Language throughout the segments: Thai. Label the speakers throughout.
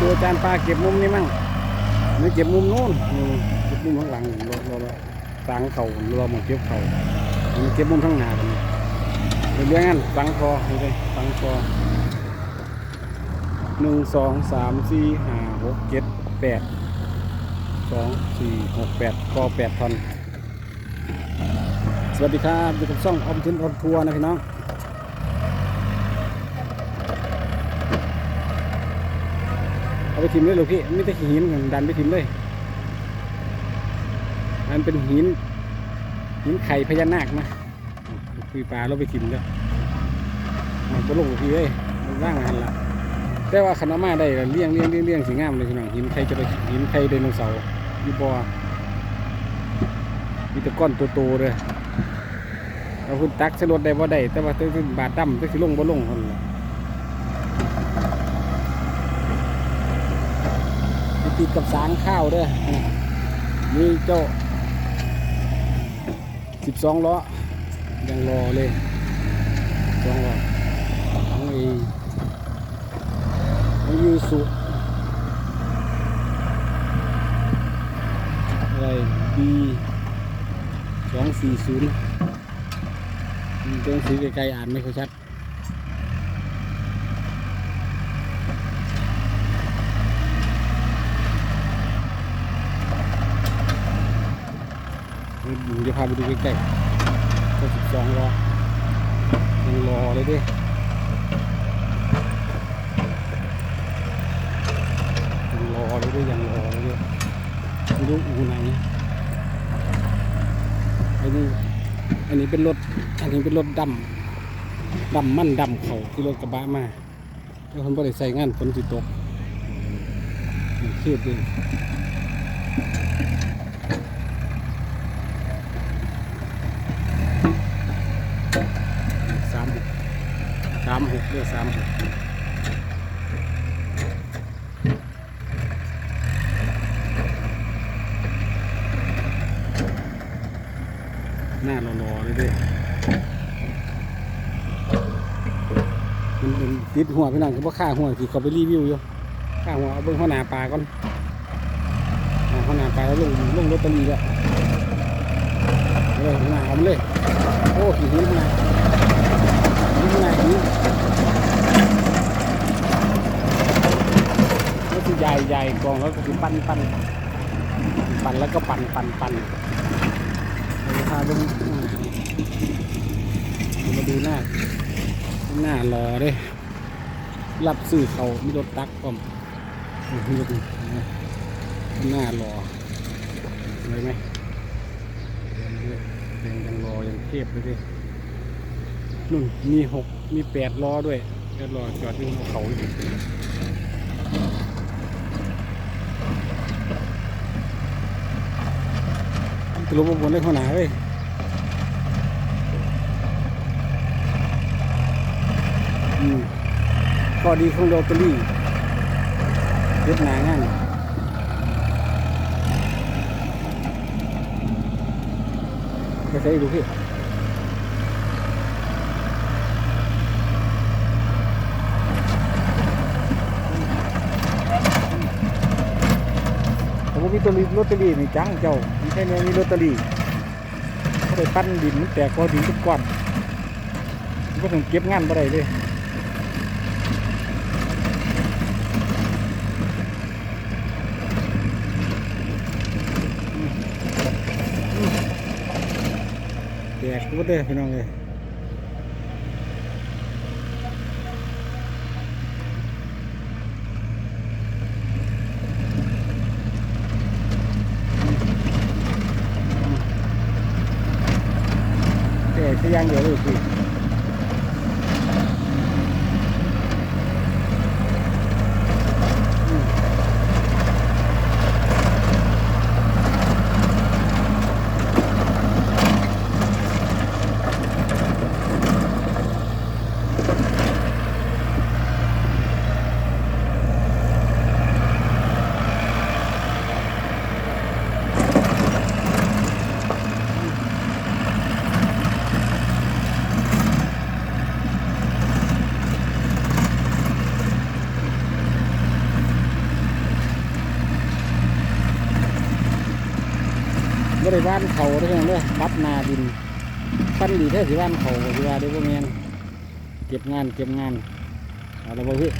Speaker 1: ดูอาจารย์ปลาเก็บมุมนี้มั่งไม่เก็บมุมโน้นมเก็บมุมข้างหลังรอรอรอสังเขารอหมองเก็บเขาอันเก็บมุมข้างหน้ากันเป็นเรื่องนั้นสังคอนี่เลยสังคอหนึ่งสองสามสี่ห้าหกเจ็ดแปดสองสี่หกแปดกอแปดทอนสวัสดีครับอยู่กับช่องออมทินรถทัวร์นะพี่น้อง เอาไปทิมเลยลูกพี่ไม่ได้หินดันไปทิมเลยมันเป็นหินหินไข่พญานาคนะคุยปลาเราไปทิมแล้วมันก็ลงลูกพี่เอ้ยมันว่างหันละแต่ว่าขนามาได้เลี้ยงเลี้ยงเลี้ยงเลี้ยงสีงามเลยพี่น้องหินไข่จะไปหินไข่ไดโนเสาร์ยี่ปอมีแตะก้อนโตๆเลยเราคุณตักใส่รถได้บ่ได้แต่ว่าถ้าบาดดำถ้าสิลงบ่ลงคนละ ติดกับสางข้าวด้อนี่เจ้าสิบสองล้อ ยังรอเลยสองล้อของไอ้ของยูสุอะไรบีสองสี่ศูนย์ตัวหนังสือไกลๆอ่านไม่ค่อยชัด อยู่จะพาไปดูใกล้ๆก็สิบสองรอยังรอเลยดิยังรอเลยดิยังรอเลยดิไม่รู้อูไหนอันนี้อันนี้เป็นรถอันนี้เป็นรถดำดำมั่นดำเขาที่รถกระบะมาแล้วคนบริใส่งานฝนสิตกเครียดเลย สามหกสามหกเรียกสามหกหน้ารอๆเลยเด้มันเป็นติดหัวพี่น้องก็บ่ค่าหัวที่เขาไปรีวิวอยู่ค่าหัวเอาเบิ่งหัวหน้าปลาก่อนเอาหัวหน้าปลาแล้วลงลงลอตเตอรี่แล้วเลยหัวหน้าเอาเลยโอ้ขี่หินมาหินมาหินแล้วคือใหญ่ใหญ่กองแล้วก็คือปั้นปั้นปั้นแล้วก็ปั้นปั้นปั้นราพาลงมาดูหน้า หน้ารอเด้รับสื่อเขามีรถตักก่อมมีรถหน้ารอเลยไหมยังยังรอยังเทียบเลยดิ นู่นมีหกมีแปดล้อด้วยแปดล้อจอดอยู่บนเขาอยู่ตลบบบนได้ขนาดเลยอืมข้อดีของโรตารี่เล็ดหนาง่ายไปใช้ดูพี่ ผมว่ามีตัวลอตเตอรี่นี่จังเจ้ามีแค่นี้มีลอตเตอรี่เขาไปปั้นดินมันแตกพอดินทุกก้อนก็ถึงเก็บงานบ่ได้เลยแตกก็ได้อพี่น้องเลย วเลยพี่อื บ่ได้บ้านเขาได้อเพียงเด้อรับนาดินปั้นดีแท้สิบ้านเขาก็สิว่าได้อบ่แม่นเก็บงานเก็บงานเอาละบ่พี่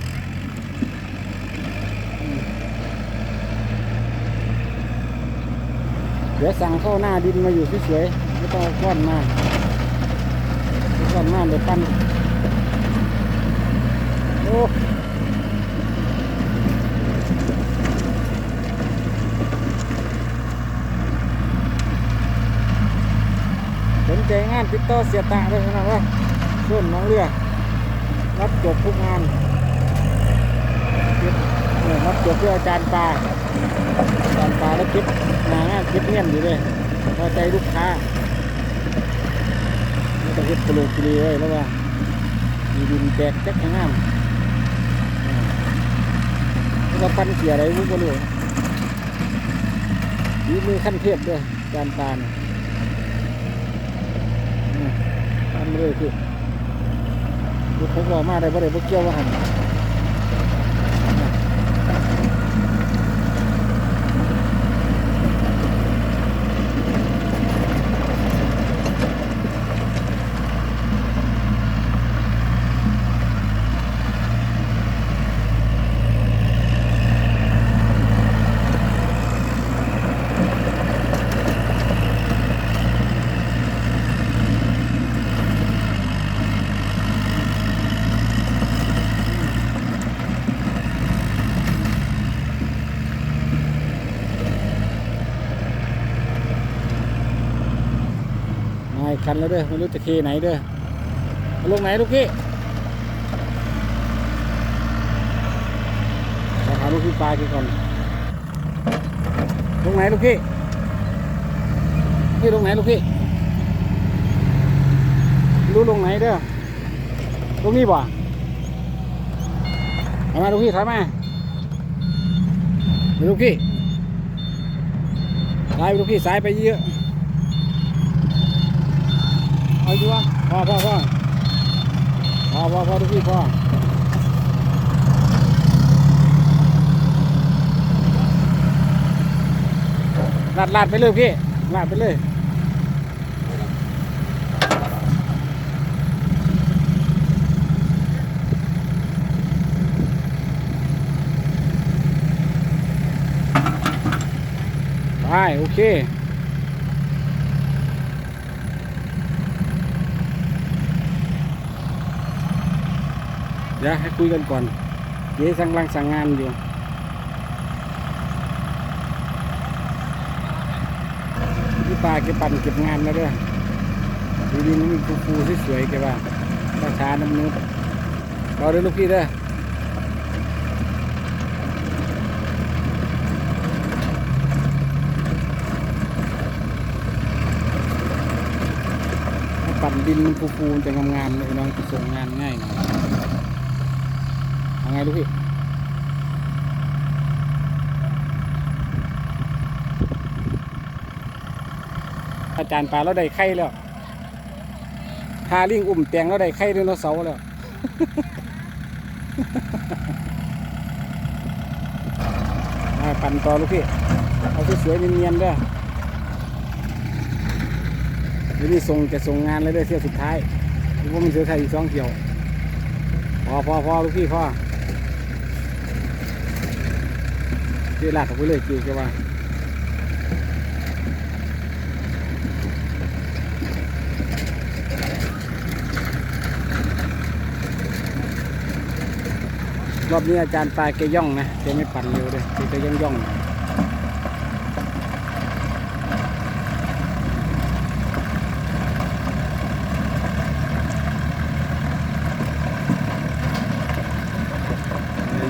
Speaker 1: เดี๋ยวสั่งเข้าหน้าดินมาอยู่สวยๆไม่ต้องก้อนมาเอาก้อนมาเดี๋ยวปั้นโอ้ ใจงานติดต่อเสียตาเลยนะว่าส่วนน้องเรือรับจบทุกงานรับจบเพื่ออาจารย์ปลาอาจารย์ปลาแล้วเก็บหนางานเก็บเงี้ยอยู่เลยพอใจลูกค้าไม่ต้องเก็บกระโหลกกระเลีไว้แล้วว่ามีดินแตกแจักงามอ่าแล้วก็ปั้นเสียอะไรรู้ก็รู้มีมือขั้นเทพด้วยอาจารย์ปลาเนี่ย ทำ เลยคือลูกผมบอกมาได้บ่ได้บ่เกี่ยวว่าหัน คันแล้วเด้อไม่รู้จะเคไหนเด้อเอาลงไหนลูกพี่เราหาลูกพี่ปลากี่ก่อนลงไหนลูกพี่นี่ลงไหนลูกพี่รู้ลงไหนเด้อลงนี่บ่เอามาลูกพี่ถอยมาเดี๋ยวลูกพี่สายไปลูกพี่สายไปเยอะ เอาอยู่วะพ่อพ่อพ่อพ่อพ่อพ่อทุกพี่พ่อลาดลาดไปเลยพี่ลาดไปเลยไปโอเค เดี๋ยวให้คุยกันก่อนเดี๋ยวสั่งรังสั่งงานอยู่พี่ปลาเก็บปั่นเก็บงานมาด้วยดูดินมันฟูฟูๆสวยๆแกว่าราคาน้ำนุษรอเด้อลูกพี่เด้อถ้าปั่นดินมันฟูฟูๆมันจะงามๆเลยน้องจะส่งงานง่ายหน่อย ไงลูกพี่อาจารย์ปลาเราได้ไข่แล้วพาลิงอุ้มแตงเราได้ไข่ไดโนเสาร์แล้วมาปั่นต่อลูกพี่ เอาสวยๆเนียนๆเด้อเดี๋ยวนี้ส่งจะส่งงานเลยเด้อเที่ยวสุดท้ายหรือว่ามันเสือไทยอีกสองเที่ยว พอพอพอลูกพี่พอ เดี๋ยวลากออกไปเลยคือจะว่ารอบนี้อาจารย์ปลาแกย่องนะแกไม่ปั่นเร็วเลยแกย่องย่อง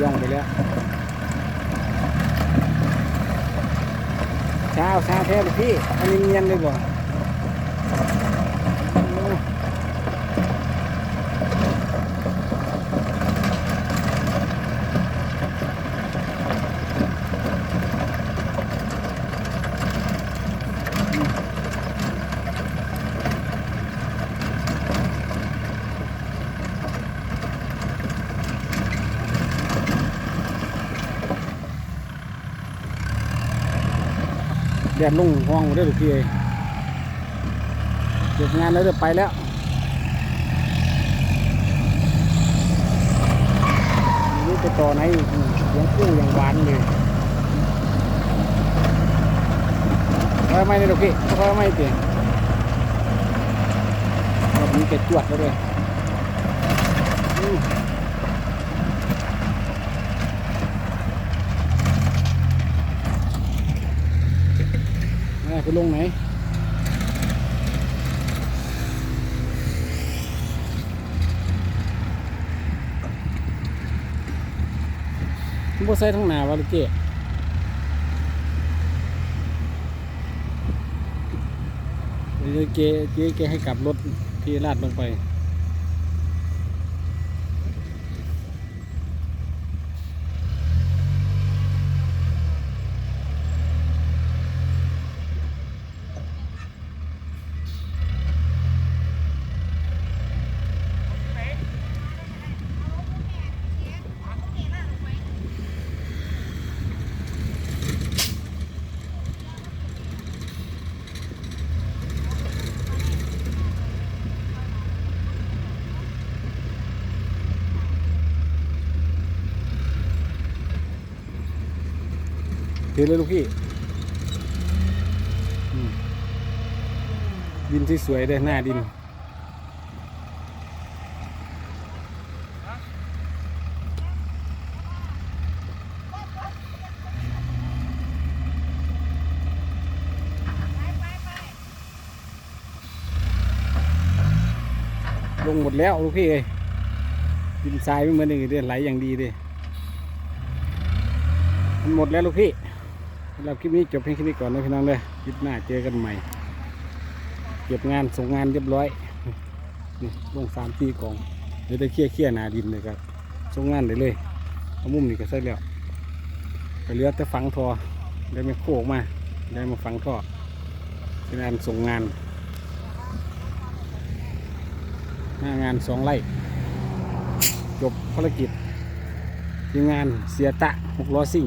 Speaker 1: ย่องไปแล้ว เช้าเช้าแท้พี่อันนี้เงียนเลยบ่ แดดลงห้องได้อลูกพี่เก็บงานแล้วเดี๋ยวไปแล้วนี่ไปต่อไหนอีกอืมเสียงคู่ย่างหวานเลยไปไม่ได้ลูกพี่ไปไม่เตียงรอบนี้แกจวดแล้วเลย อืมอ่าไปลงไหนมันบ่ใส่ทั้งหน้าวะลูกเจ๊เดี๋ยวเจ๊เจ๊แกให้กลับรถที่ลาดลงไป ถือเลยลูกพี่อืมดินที่สวยๆเลยหน้าดิน ลงหมดแล้วลูกพี่เอ้ยดินทรายไม่เหมือนอย่างอื่นเลยไหลอย่างดีเลยมันหมดแล้วลูกพี่ สำหรับคลิปนี้จบเพียงแค่นี้ก่อนนะพี่น้องเลยคลิปหน้าเจอกันใหม่ เก็บงานส่งงานเรียบร้อยนี่ลงสามตีกองเดี๋ยวได้เคลี่ยร์เคลี่ยร์หนาดินเลยครับส่งงานได้เลยเอามุมนี้ก็ใส่แล้วก็เลือแต่ฝังทอได้ไม่โคกมาได้มาฝังท่อเป็นงานส่งงานหน้างานสองไร่จบภารกิจทีมงานเสียตะหกล้อซิ่ง